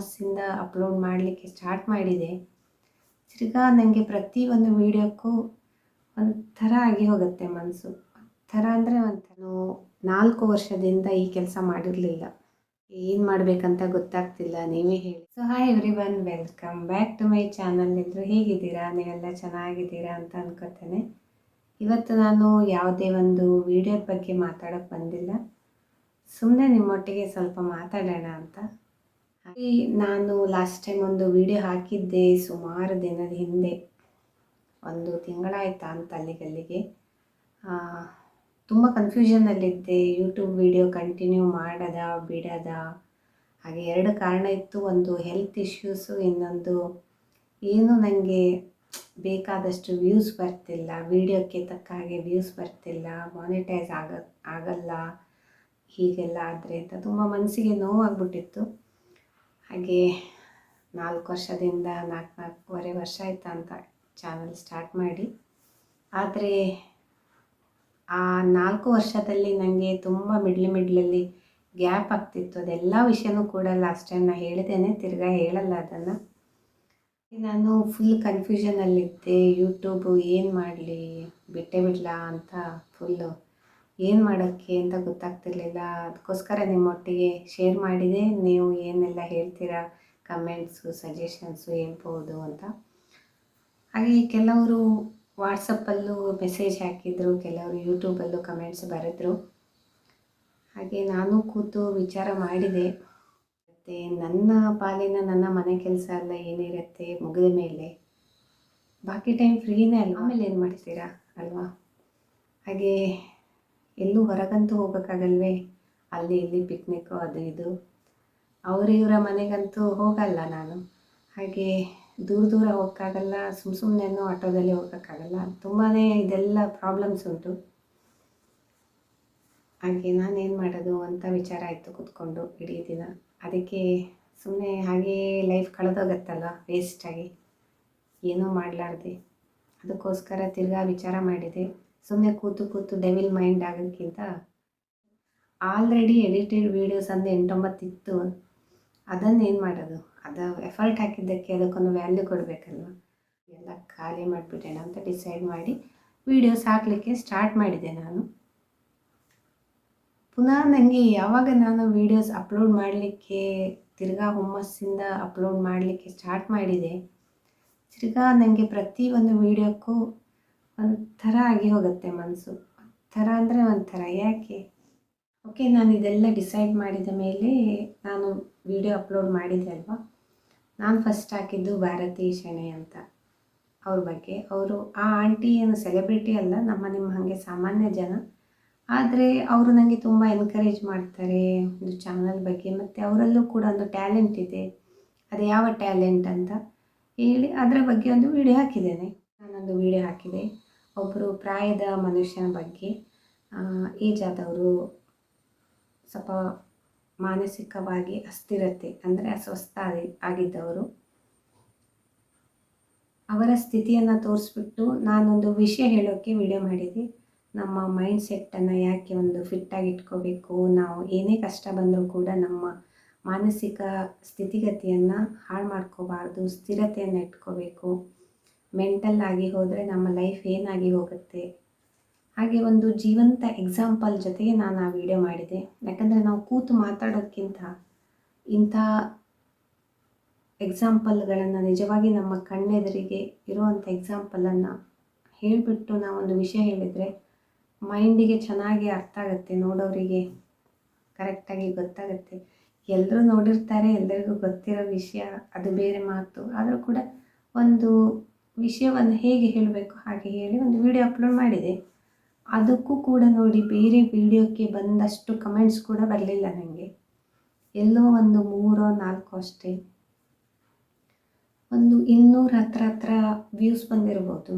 ಹುಮ್ಮಸ್ಸಿಂದ upload ಮಾಡಲಿಕ್ಕೆ start ಮಾಡಿದೆ. ತಿರ್ಗಾ ನನಗೆ ಪ್ರತಿ ಒಂದು ವೀಡಿಯೋಕ್ಕೂ ಒಂಥರ ಆಗಿ ಹೋಗುತ್ತೆ ಮನಸ್ಸು ಒಂಥರ ಅಂದರೆ ಒಂಥರ ನಾಲ್ಕು ವರ್ಷದಿಂದ ಈ ಕೆಲಸ ಮಾಡಿರಲಿಲ್ಲ. ಏನು ಮಾಡಬೇಕಂತ ಗೊತ್ತಾಗ್ತಿಲ್ಲ, ನೀವೇ ಹೇಳಿ. So hi everyone welcome back to my channel ಎಲ್ಲರೂ ಹೇಗಿದ್ದೀರಾ? ನೀವೆಲ್ಲ ಚೆನ್ನಾಗಿದ್ದೀರಾ ಅಂತ ಅನ್ಕೋತೇನೆ. ಇವತ್ತು ನಾನು ಯಾವುದೇ ಒಂದು ವಿಡಿಯೋದ ಬಗ್ಗೆ ಮಾತಾಡೋಕ್ಕೆ ಬಂದಿಲ್ಲ. ಸುಮ್ಮನೆ ನಿಮ್ಮೊಟ್ಟಿಗೆ ಸ್ವಲ್ಪ ಮಾತಾಡೋಣ ಅಂತ. ನಾನು ಲಾಸ್ಟ್ ಟೈಮ್ ಒಂದು ವಿಡಿಯೋ ಹಾಕಿದ್ದೆ ಸುಮಾರು ದಿನದ ಹಿಂದೆ. ಒಂದು ತಿಂಗಳಾಯ್ತಾ ಅಂತ ಅಲ್ಲಿಗಲ್ಲಿಗೆ. ತುಂಬ ಕನ್ಫ್ಯೂಷನಲ್ಲಿದ್ದೆ ಯೂಟ್ಯೂಬ್ ವಿಡಿಯೋ ಕಂಟಿನ್ಯೂ ಮಾಡದ, ಬಿಡದ. ಹಾಗೆ ಎರಡು ಕಾರಣ ಇತ್ತು. ಒಂದು ಹೆಲ್ತ್ ಇಶ್ಯೂಸು ಇನ್ನೊಂದು ಏನು ನನಗೆ ಬೇಕಾದಷ್ಟು ವ್ಯೂಸ್ ಬರ್ತಿಲ್ಲ. ವಿಡಿಯೋಕ್ಕೆ ತಕ್ಕ ಹಾಗೆ ವ್ಯೂಸ್ ಬರ್ತಿಲ್ಲ. ಮಾನಿಟೈಸ್ ಆಗ, ಆಗಲ್ಲ. ಹೀಗೆಲ್ಲ ಆದರೆ ಅಂತ ತುಂಬ ಮನಸ್ಸಿಗೆ ನೋವಾಗ್ಬಿಟ್ಟಿತ್ತು. ಹಾಗೆ ನಾಲ್ಕು ವರ್ಷದಿಂದ ನಾಲ್ಕು ನಾಲ್ಕೂವರೆ ವರ್ಷ ಆಯ್ತಾ ಅಂತ ಚಾನಲ್ ಸ್ಟಾರ್ಟ್ ಮಾಡಿ. ಆದರೆ ಆ ನಾಲ್ಕು ವರ್ಷದಲ್ಲಿ ನನಗೆ ತುಂಬ ಮಿಡ್ಲ್ ಮಿಡ್ಲಲ್ಲಿ ಗ್ಯಾಪ್ ಆಗ್ತಿತ್ತು. ಅದೆಲ್ಲ ವಿಷಯನೂ ಕೂಡ ಲಾಸ್ಟ್ ಟೈಮ್ ನಾನು ಹೇಳಿದ್ದೇನೆ, ತಿರ್ಗಾ ಹೇಳಲ್ಲ ಅದನ್ನು. ನಾನು ಫುಲ್ ಕನ್ಫ್ಯೂಷನಲ್ಲಿದ್ದೆ ಯೂಟ್ಯೂಬು ಏನು ಮಾಡಲಿ? ಬಿಟ್ಟೆ ಬಿಡಲಾ ಅಂತ ಫುಲ್ಲು ಏನು ಮಾಡೋಕ್ಕೆ ಅಂತ ಗೊತ್ತಾಗ್ತಿರ್ಲಿಲ್ಲ. ಅದಕ್ಕೋಸ್ಕರ ನಿಮ್ಮೊಟ್ಟಿಗೆ ಶೇರ್ ಮಾಡಿದೆ. ನೀವು ಏನೆಲ್ಲ ಹೇಳ್ತೀರಾ? ಕಮೆಂಟ್ಸು ಸಜೆಷನ್ಸು ಹೇಳ್ಬೋದು ಅಂತ. ಹಾಗೆ ಕೆಲವರು ವಾಟ್ಸಪ್ಪಲ್ಲೂ ಮೆಸೇಜ್ ಹಾಕಿದರು, ಕೆಲವರು ಯೂಟ್ಯೂಬಲ್ಲೂ ಕಮೆಂಟ್ಸ್ ಬರೆದ್ರು. ಹಾಗೆ ನಾನು ಕೂತು ವಿಚಾರ ಮಾಡಿದೆ. ಮತ್ತು ನನ್ನ ಪಾಲಿನ ನನ್ನ ಮನೆ ಕೆಲಸ ಎಲ್ಲ ಏನಿರುತ್ತೆ ಮುಗಿದ ಮೇಲೆ, ಬಾಕಿ ಟೈಮ್ ಫ್ರೀನೇ ಅಲ್ವಾ? ಆಮೇಲೆ ಏನು ಮಾಡ್ತೀರಾ ಅಲ್ವಾ? ಹಾಗೆ ಎಲ್ಲೂ ಹೊರಗಂತೂ ಹೋಗೋಕ್ಕಾಗಲ್ವೇ? ಅಲ್ಲಿ ಇಲ್ಲಿ ಪಿಕ್ನಿಕ್ಕು ಅದು ಇದು. ಅವರಿವರ ಮನೆಗಂತೂ ಹೋಗಲ್ಲ ನಾನು. ಹಾಗೆ ದೂರ ದೂರ ಹೋಗೋಕ್ಕಾಗಲ್ಲ ಸುಮ್ಮ ಸುಮ್ಮನೆನೂ ಆಟೋದಲ್ಲಿ ಹೋಗೋಕ್ಕಾಗಲ್ಲ. ತುಂಬಾ ಇದೆಲ್ಲ ಪ್ರಾಬ್ಲಮ್ಸ್ ಉಂಟು. ಹಾಗೆ ನಾನೇನು ಮಾಡೋದು ಅಂತ ವಿಚಾರ ಆಯಿತು ಕೂತ್ಕೊಂಡು ಇಡೀ ದಿನ. ಅದಕ್ಕೆ ಸುಮ್ಮನೆ ಹಾಗೇ ಲೈಫ್ ಕಳೆದೋಗತ್ತಲ್ಲ ವೇಸ್ಟಾಗಿ ಏನೂ ಮಾಡಲಾರ್ದೆ. ಅದಕ್ಕೋಸ್ಕರ ತಿರ್ಗಾ ವಿಚಾರ ಮಾಡಿದೆ. ಸುಮ್ಮನೆ ಕೂತು ಕೂತು ಡೆವಿಲ್ ಮೈಂಡ್ ಆಗೋಕ್ಕಿಂತ ಆಲ್ರೆಡಿ ಎಡಿಟೆಡ್ ವೀಡಿಯೋಸ್ ಅಂದರೆ ಎಂಟೊಂಬತ್ತಿತ್ತು. ಅದನ್ನು ಏನು ಮಾಡೋದು? ಅದು ಎಫರ್ಟ್ ಹಾಕಿದ್ದಕ್ಕೆ ಅದಕ್ಕೊಂದು ವ್ಯಾಲ್ಯೂ ಕೊಡಬೇಕಲ್ವ? ಎಲ್ಲ ಖಾಲಿ ಮಾಡಿಬಿಡೋಣ ಅಂತ ಡಿಸೈಡ್ ಮಾಡಿ ವೀಡಿಯೋಸ್ ಹಾಕಲಿಕ್ಕೆ ಸ್ಟಾರ್ಟ್ ಮಾಡಿದೆ ನಾನು. ಪುನಃ ನನಗೆ ಯಾವಾಗ ನಾನು ವೀಡಿಯೋಸ್ ಅಪ್ಲೋಡ್ ಮಾಡಲಿಕ್ಕೆ ತಿರ್ಗಾ ಹುಮ್ಮಸ್ಸಿಂದ ಅಪ್ಲೋಡ್ ಮಾಡಲಿಕ್ಕೆ ಸ್ಟಾರ್ಟ್ ಮಾಡಿದೆ, ತಿರ್ಗಾ ನನಗೆ ಪ್ರತಿ ಒಂದು ವೀಡಿಯೋಕ್ಕೂ ಒಂಥರ ಆಗಿ ಹೋಗುತ್ತೆ ಮನಸ್ಸು ಥರ ಅಂದರೆ ಒಂಥರ. ಯಾಕೆ? ಓಕೆ ನಾನು ಇದೆಲ್ಲ ಡಿಸೈಡ್ ಮಾಡಿದ ಮೇಲೆ ನಾನು ವಿಡಿಯೋ ಅಪ್ಲೋಡ್ ಮಾಡಿದೆ ಅಲ್ವಾ? ನಾನು ಫಸ್ಟ್ ಹಾಕಿದ್ದು ಭಾರತಿ ಶೆಣೆ ಅಂತ. ಅವ್ರ ಬಗ್ಗೆ. ಅವರು ಆ ಆಂಟಿ ಏನು ಸೆಲೆಬ್ರಿಟಿ ಅಲ್ಲ, ನಮ್ಮ ನಿಮ್ಮ ಹಾಗೆ ಸಾಮಾನ್ಯ ಜನ. ಆದರೆ ಅವರು ನನಗೆ ತುಂಬ ಎನ್ಕರೇಜ್ ಮಾಡ್ತಾರೆ ಒಂದು ಚಾನಲ್ ಬಗ್ಗೆ. ಮತ್ತು ಅವರಲ್ಲೂ ಕೂಡ ಒಂದು ಟ್ಯಾಲೆಂಟ್ ಇದೆ. ಅದು ಯಾವ ಟ್ಯಾಲೆಂಟ್ ಅಂತ ಹೇಳಿ ಅದರ ಬಗ್ಗೆ ಒಂದು ವಿಡಿಯೋ ಹಾಕಿದ್ದೇನೆ. ನಾನೊಂದು ವಿಡಿಯೋ ಹಾಕಿದೆ. ಒಬ್ಬರು ಪ್ರಾಯದ ಮನುಷ್ಯನ ಬಗ್ಗೆ ಏಜ್ ಆದವರು ಸ್ವಲ್ಪ ಮಾನಸಿಕವಾಗಿ ಅಸ್ಥಿರತೆ, ಅಂದರೆ ಅಸ್ವಸ್ಥ ಆಗಿ, ಆಗಿದ್ದವರು. ಅವರ ಸ್ಥಿತಿಯನ್ನು ತೋರಿಸ್ಬಿಟ್ಟು ನಾನೊಂದು ವಿಷಯ ಹೇಳೋಕ್ಕೆ ವಿಡಿಯೋ ಮಾಡಿದೆ. ನಮ್ಮ ಮೈಂಡ್ ಸೆಟ್ಟನ್ನು ಯಾಕೆ ಒಂದು ಫಿಟ್ಟಾಗಿ ಇಟ್ಕೋಬೇಕು? ನಾವು ಏನೇ ಕಷ್ಟ ಬಂದರೂ ಕೂಡ ನಮ್ಮ ಮಾನಸಿಕ ಸ್ಥಿತಿಗತಿಯನ್ನು ಹಾಳು ಮಾಡ್ಕೋಬಾರ್ದು, ಸ್ಥಿರತೆಯನ್ನು ಇಟ್ಕೋಬೇಕು. ಮೆಂಟಲ್ ಆಗಿ ಹೋದರೆ ನಮ್ಮ ಲೈಫ್ ಏನಾಗಿ ಹೋಗುತ್ತೆ? ಹಾಗೆ ಒಂದು ಜೀವಂತ ಎಕ್ಸಾಂಪಲ್ ಜೊತೆಗೆ ನಾನು ಆ ವಿಡಿಯೋ ಮಾಡಿದೆ. ಯಾಕಂದರೆ ನಾವು ಕೂತು ಮಾತಾಡೋಕ್ಕಿಂತ ಇಂಥ ಎಕ್ಸಾಂಪಲ್ಗಳನ್ನು ನಿಜವಾಗಿ ನಮ್ಮ ಕಣ್ಣೆದುರಿಗೆ ಇರುವಂಥ ಎಕ್ಸಾಂಪಲನ್ನು ಹೇಳಿಬಿಟ್ಟು ನಾವೊಂದು ವಿಷಯ ಹೇಳಿದರೆ ಮೈಂಡಿಗೆ ಚೆನ್ನಾಗಿ ಅರ್ಥ ಆಗುತ್ತೆ, ನೋಡೋರಿಗೆ ಕರೆಕ್ಟಾಗಿ ಗೊತ್ತಾಗುತ್ತೆ. ಎಲ್ಲರೂ ನೋಡಿರ್ತಾರೆ ಎಲ್ಲರಿಗೂ ಗೊತ್ತಿರೋ ವಿಷಯ ಅದು ಬೇರೆ ಮಾತು. ಆದರೂ ಕೂಡ ಒಂದು ವಿಷಯವನ್ನು ಹೇಗೆ ಹೇಳಬೇಕು ಹಾಗೆ ಹೇಳಿ ಒಂದು ವಿಡಿಯೋ ಅಪ್ಲೋಡ್ ಮಾಡಿದೆ. ಅದಕ್ಕೂ ಕೂಡ ನೋಡಿ ಬೇರೆ ವಿಡಿಯೋಕ್ಕೆ ಬಂದಷ್ಟು ಕಮೆಂಟ್ಸ್ ಕೂಡ ಬರಲಿಲ್ಲ ನನಗೆ ಎಲ್ಲೋ ಒಂದು ಮೂರೋ, ನಾಲ್ಕು ಅಷ್ಟೇ. ಒಂದು ಇನ್ನೂರ ಹತ್ರ ಹತ್ರ ವ್ಯೂಸ್ ಬಂದಿರ್ಬೋದು.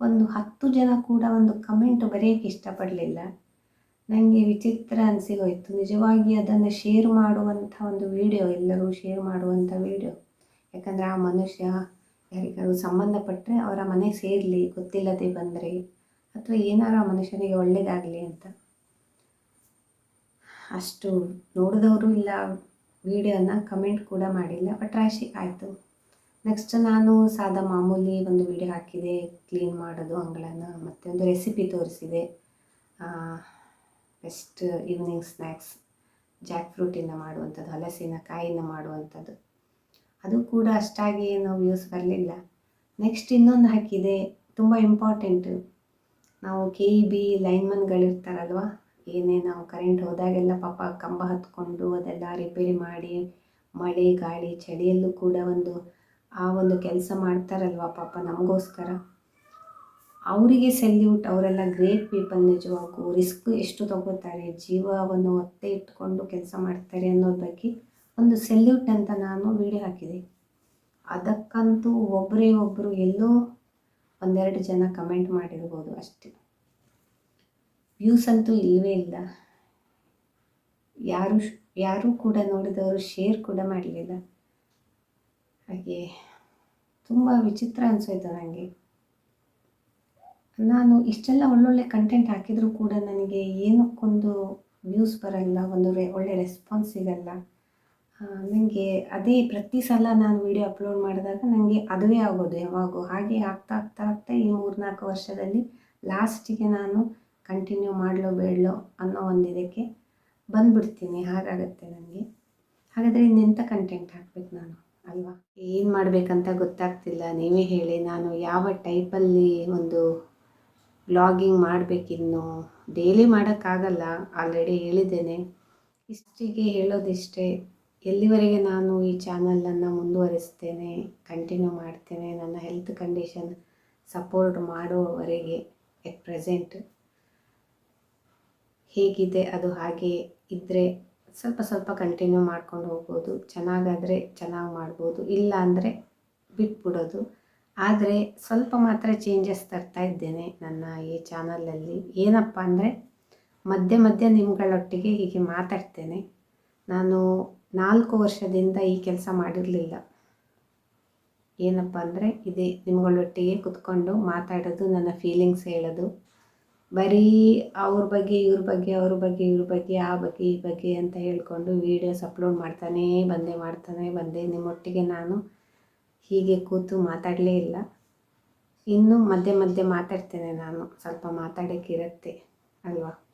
ಒಂದು ಹತ್ತು ಜನ ಕೂಡ ಒಂದು ಕಮೆಂಟ್ ಬರೆಯೋಕ್ಕೆ ಇಷ್ಟಪಡಲಿಲ್ಲ. ನನಗೆ ವಿಚಿತ್ರ ಅನಿಸಿಗೋಯ್ತು. ನಿಜವಾಗಿ ಅದನ್ನು ಶೇರ್ ಮಾಡುವಂಥ ಒಂದು ವಿಡಿಯೋ ಎಲ್ಲರೂ ಶೇರ್ ಮಾಡುವಂಥ ವಿಡಿಯೋ ಯಾಕಂದರೆ ಆ ಮನುಷ್ಯ ಯಾರಿಗಾರು ಸಂಬಂಧಪಟ್ಟರೆ ಅವರ ಮನೆ ಸೇರಲಿ, ಗೊತ್ತಿಲ್ಲದೆ ಬಂದರೆ ಅಥವಾ ಏನಾರು ಆ ಮನುಷ್ಯನಿಗೆ ಒಳ್ಳೆಯದಾಗಲಿ ಅಂತ. ಅಷ್ಟು ನೋಡಿದವರು ಇಲ್ಲ, ವಿಡಿಯೋನ ಕಮೆಂಟ್ ಕೂಡ ಮಾಡಿಲ್ಲ, ಬಟ್ ರಾಶಿ ಆಯಿತು. ನೆಕ್ಸ್ಟ್ ನಾನು ಸಾದಾ ಮಾಮೂಲಿ ಒಂದು ವಿಡಿಯೋ ಹಾಕಿದೆ, ಕ್ಲೀನ್ ಮಾಡೋದು ಅಂಗಳನ್ನು ಮತ್ತು ಒಂದು ರೆಸಿಪಿ ತೋರಿಸಿದೆ. ಬೆಸ್ಟ್ ಈವ್ನಿಂಗ್ ಸ್ನ್ಯಾಕ್ಸ್ ಜಾಕ್ ಫ್ರೂಟಿಂದ ಮಾಡುವಂಥದ್ದು, ಹಲಸಿನ ಕಾಯಿನ ಮಾಡುವಂಥದ್ದು. ಅದು ಕೂಡ ಅಷ್ಟಾಗಿ ಏನು ವ್ಯೂಸ್ ಬರಲಿಲ್ಲ. ನೆಕ್ಸ್ಟ್ ಇನ್ನೊಂದು ಹಾಕಿದೆ, ತುಂಬ ಇಂಪಾರ್ಟೆಂಟು ನಾವು ಕೆ ಇ ಬಿ ಲೈನ್ಮನ್ಗಳಿರ್ತಾರಲ್ವ ಏನೇ ನಾವು ಕರೆಂಟ್ ಹೋದಾಗೆಲ್ಲ ಪಾಪ ಕಂಬ ಹತ್ಕೊಂಡು ಅದೆಲ್ಲ ರಿಪೇರಿ ಮಾಡಿ, ಮಳೆ, ಗಾಳಿ, ಚಳಿಯಲ್ಲೂ ಕೂಡ ಒಂದು, ಆ ಒಂದು ಕೆಲಸ ಮಾಡ್ತಾರಲ್ವ ಪಾಪ ನಮಗೋಸ್ಕರ. ಅವರಿಗೆ ಸೆಲ್ಯೂಟ್ ಅವರೆಲ್ಲ ಗ್ರೇಟ್ ಪೀಪಲ್ ನಿಜವಾಗೂ ರಿಸ್ಕ್ ಎಷ್ಟು ತಗೋತಾರೆ, ಜೀವವನ್ನು ಒತ್ತೆ ಇಟ್ಕೊಂಡು ಕೆಲಸ ಮಾಡ್ತಾರೆ ಅನ್ನೋದ್ರ ಬಗ್ಗೆ ಒಂದು ಸೆಲ್ಯೂಟ್ ಅಂತ ನಾನು ವಿಡಿಯೋ ಹಾಕಿದೆ. ಅದಕ್ಕಂತೂ ಒಬ್ಬರೇ ಒಬ್ಬರು ಎಲ್ಲೋ ಒಂದೆರಡು ಜನ ಕಮೆಂಟ್ ಮಾಡಿರ್ಬೋದು ಅಷ್ಟೇ. ವ್ಯೂಸ್ ಅಂತೂ ಇಲ್ಲವೇ ಇಲ್ಲ. ಯಾರು ಯಾರೂ ಕೂಡ ನೋಡಿದವರು ಶೇರ್ ಕೂಡ ಮಾಡಲಿಲ್ಲ. ಹಾಗೆ ತುಂಬ ವಿಚಿತ್ರ ಅನಿಸೋಯ್ತು ನನಗೆ ನಾನು ಇಷ್ಟೆಲ್ಲ ಒಳ್ಳೊಳ್ಳೆ ಕಂಟೆಂಟ್ ಹಾಕಿದರೂ ಕೂಡ ನನಗೆ ಏನಕ್ಕೊಂದು ವ್ಯೂಸ್ ಬರಲ್ಲ, ಒಂದು ಒಳ್ಳೆ ರೆಸ್ಪಾನ್ಸ್ ಸಿಗಲ್ಲ. ನನಗೆ ಅದೇ ಪ್ರತಿ ಸಲ ನಾನು ವಿಡಿಯೋ ಅಪ್ಲೋಡ್ ಮಾಡಿದಾಗ ನನಗೆ ಅದುವೇ ಆಗೋದು ಯಾವಾಗೂ. ಹಾಗೆ ಆಗ್ತಾ ಆಗ್ತಾ ಆಗ್ತಾ ಈ ಮೂರ್ನಾಲ್ಕು ವರ್ಷದಲ್ಲಿ ಲಾಸ್ಟಿಗೆ ನಾನು ಕಂಟಿನ್ಯೂ ಮಾಡಲೋ ಬೇಡಲೋ ಅನ್ನೋ ಒಂದು ಇದಕ್ಕೆ ಬಂದುಬಿಡ್ತೀನಿ. ಹಾಗಾಗತ್ತೆ ನನಗೆ ಹಾಗಾದರೆ ಇನ್ನೆಂಥ ಕಂಟೆಂಟ್ ಹಾಕ್ಬೇಕು ನಾನು? ಅಲ್ವಾ? ಏನು ಮಾಡಬೇಕಂತ ಗೊತ್ತಾಗ್ತಿಲ್ಲ. ನೀವೇ ಹೇಳಿ. ನಾನು ಯಾವ ಟೈಪಲ್ಲಿ ಒಂದು ವ್ಲಾಗಿಂಗ್ ಮಾಡಬೇಕಿನ್ನು? ಡೈಲಿ ಮಾಡೋಕ್ಕಾಗಲ್ಲ. ಆಲ್ರೆಡಿ ಹೇಳಿದ್ದೇನೆ. ಇಷ್ಟಿಗೆ ಹೇಳೋದಿಷ್ಟೇ. ಎಲ್ಲಿವರೆಗೆ ನಾನು ಈ ಚಾನಲನ್ನು ಮುಂದುವರಿಸ್ತೇನೆ ಕಂಟಿನ್ಯೂ ಮಾಡ್ತೇನೆ, ನನ್ನ ಹೆಲ್ತ್ ಕಂಡೀಷನ್ ಸಪೋರ್ಟ್ ಮಾಡೋವರೆಗೆ ಎಟ್ ಪ್ರೆಸೆಂಟ್ ಹೇಗಿದೆ ಅದು ಹಾಗೆ ಇದ್ದರೆ ಸ್ವಲ್ಪ ಸ್ವಲ್ಪ ಕಂಟಿನ್ಯೂ ಮಾಡ್ಕೊಂಡು ಹೋಗ್ಬೋದು. ಚೆನ್ನಾಗಾದರೆ ಚೆನ್ನಾಗಿ ಮಾಡ್ಬೋದು. ಇಲ್ಲ ಅಂದರೆ ಬಿಟ್ಬಿಡೋದು. ಆದರೆ ಸ್ವಲ್ಪ ಮಾತ್ರ ಚೇಂಜಸ್ ತರ್ತಾ ಇದ್ದೇನೆ ನನ್ನ ಈ ಚಾನಲಲ್ಲಿ ಏನಪ್ಪ ಅಂದರೆ ಮಧ್ಯೆ ಮಧ್ಯೆ ನಿಮ್ಗಳೊಟ್ಟಿಗೆ ಹೀಗೆ ಮಾತಾಡ್ತೇನೆ. ನಾನು ನಾಲ್ಕು ವರ್ಷದಿಂದ ಈ ಕೆಲಸ ಮಾಡಿರಲಿಲ್ಲ. ಏನಪ್ಪ ಅಂದರೆ, ಇದೇ ನಿಮ್ಗಳೊಟ್ಟಿಗೆ ಕುತ್ಕೊಂಡು ಮಾತಾಡೋದು, ನನ್ನ ಫೀಲಿಂಗ್ಸ್ ಹೇಳೋದು. ಬರೀ ಅವ್ರ ಬಗ್ಗೆ, ಇವ್ರ ಬಗ್ಗೆ, ಅವ್ರ ಬಗ್ಗೆ, ಇವ್ರ ಬಗ್ಗೆ, ಆ ಬಗ್ಗೆ, ಈ ಬಗ್ಗೆ ಅಂತ ಹೇಳ್ಕೊಂಡು ವೀಡಿಯೋಸ್ ಅಪ್ಲೋಡ್ ಮಾಡ್ತಾನೇ ಬಂದೆ, ಮಾಡ್ತಾನೆ ಬಂದೆ. ನಿಮ್ಮೊಟ್ಟಿಗೆ ನಾನು ಹೀಗೆ ಕೂತು ಮಾತಾಡಲೇ ಇಲ್ಲ. ಇನ್ನು ಮಧ್ಯೆ ಮಧ್ಯೆ ಮಾತಾಡ್ತೇನೆ ನಾನು. ಸ್ವಲ್ಪ ಮಾತಾಡೋಕ್ಕಿರುತ್ತೆ ಅಲ್ವಾ?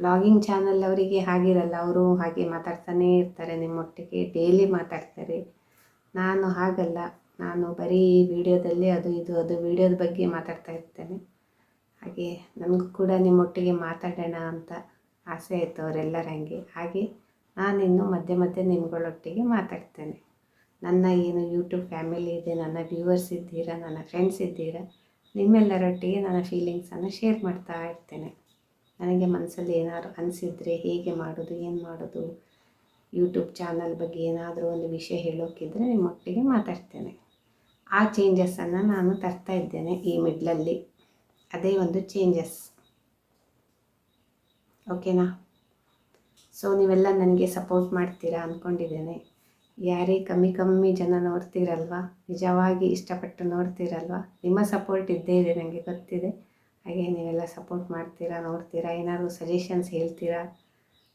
ಬ್ಲಾಗಿಂಗ್ ಚಾನಲ್ ಅವರಿಗೆ ಹಾಗಿರಲ್ಲ, ಅವರು ಹಾಗೆ ಮಾತಾಡ್ತಾನೇ ಇರ್ತಾರೆ, ನಿಮ್ಮೊಟ್ಟಿಗೆ ಡೈಲಿ ಮಾತಾಡ್ತಾರೆ. ನಾನು ಹಾಗಲ್ಲ, ನಾನು ಬರೀ ವಿಡಿಯೋದಲ್ಲಿ ಅದು ಇದು, ಅದು ವಿಡಿಯೋದ ಬಗ್ಗೆ ಮಾತಾಡ್ತಾ ಇರ್ತೇನೆ. ಹಾಗೆ ನನಗೂ ಕೂಡ ನಿಮ್ಮೊಟ್ಟಿಗೆ ಮಾತಾಡೋಣ ಅಂತ ಆಸೆ ಆಯಿತು ಅವರೆಲ್ಲರ ಹಾಗೆ. ಹಾಗೆ ನಾನಿನ್ನು ಮಧ್ಯೆ ಮಧ್ಯೆ ನಿಮ್ಗಳೊಟ್ಟಿಗೆ ಮಾತಾಡ್ತೇನೆ. ನನ್ನ ಏನು ಯೂಟ್ಯೂಬ್ ಫ್ಯಾಮಿಲಿ ಇದೆ, ನನ್ನ ವ್ಯೂವರ್ಸ್ ಇದ್ದೀರಾ, ನನ್ನ ಫ್ರೆಂಡ್ಸ್ ಇದ್ದೀರಾ, ನಿಮ್ಮೆಲ್ಲರೊಟ್ಟಿಗೆ ನನ್ನ ಫೀಲಿಂಗ್ಸನ್ನು ಶೇರ್ ಮಾಡ್ತಾ ಇರ್ತೇನೆ. ನನಗೆ ಮನಸ್ಸಲ್ಲಿ ಏನಾದ್ರು ಅನಿಸಿದರೆ ಹೇಗೆ ಮಾಡೋದು, ಏನು ಮಾಡೋದು ಯೂಟ್ಯೂಬ್ ಚಾನಲ್ ಬಗ್ಗೆ ಏನಾದರೂ ಒಂದು ವಿಷಯ ಹೇಳೋಕ್ಕಿದ್ರೆ ನಿಮ್ಮೊಟ್ಟಿಗೆ ಮಾತಾಡ್ತೇನೆ. ಆ ಚೇಂಜಸ್ಸನ್ನು ನಾನು ತರ್ತಾ ಇದ್ದೇನೆ ಈ ಮಿಡ್ಲಲ್ಲಿ ಅದೇ ಒಂದು ಚೇಂಜಸ್ ಓಕೆನಾ ಸೊ ನೀವೆಲ್ಲ ನನಗೆ ಸಪೋರ್ಟ್ ಮಾಡ್ತೀರಾ ಅಂದ್ಕೊಂಡಿದ್ದೇನೆ ಯಾರೇ ಕಮ್ಮಿ ಕಮ್ಮಿ ಜನ ನೋಡ್ತೀರಲ್ವಾ? ನಿಜವಾಗಿ ಇಷ್ಟಪಟ್ಟು ನೋಡ್ತೀರಲ್ವಾ? ನಿಮ್ಮ ಸಪೋರ್ಟ್ ಇದ್ದೇ ಇದೆ ನನಗೆ ಗೊತ್ತಿದೆ. ಹಾಗೆ ನೀವೆಲ್ಲ ಸಪೋರ್ಟ್ ಮಾಡ್ತೀರಾ, ನೋಡ್ತೀರಾ, ಏನಾದರೂ ಸಜೆಷನ್ಸ್ ಹೇಳ್ತೀರಾ,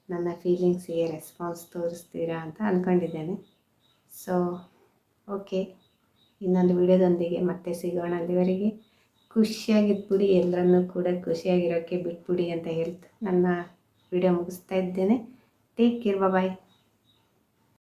ನನ್ನ ಫೀಲಿಂಗ್ಸಿಗೆ ರೆಸ್ಪಾನ್ಸ್ ತೋರಿಸ್ತೀರಾ ಅಂತ ಅಂದ್ಕೊಂಡಿದ್ದೇನೆ ಸೊ ಓಕೆ ಇನ್ನೊಂದು ವಿಡಿಯೋದೊಂದಿಗೆ ಮತ್ತೆ ಸಿಗೋಣ ಅಲ್ಲಿವರೆಗೆ. ಖುಷಿಯಾಗಿದ್ಬಿಡಿ, ಎಲ್ಲರನ್ನೂ ಕೂಡ ಖುಷಿಯಾಗಿರೋಕ್ಕೆ ಬಿಟ್ಬಿಡಿ ಅಂತ ಹೇಳ್ತಾ ನನ್ನ ವಿಡಿಯೋ ಮುಗಿಸ್ತಾ ಇದ್ದೇನೆ. Take care bye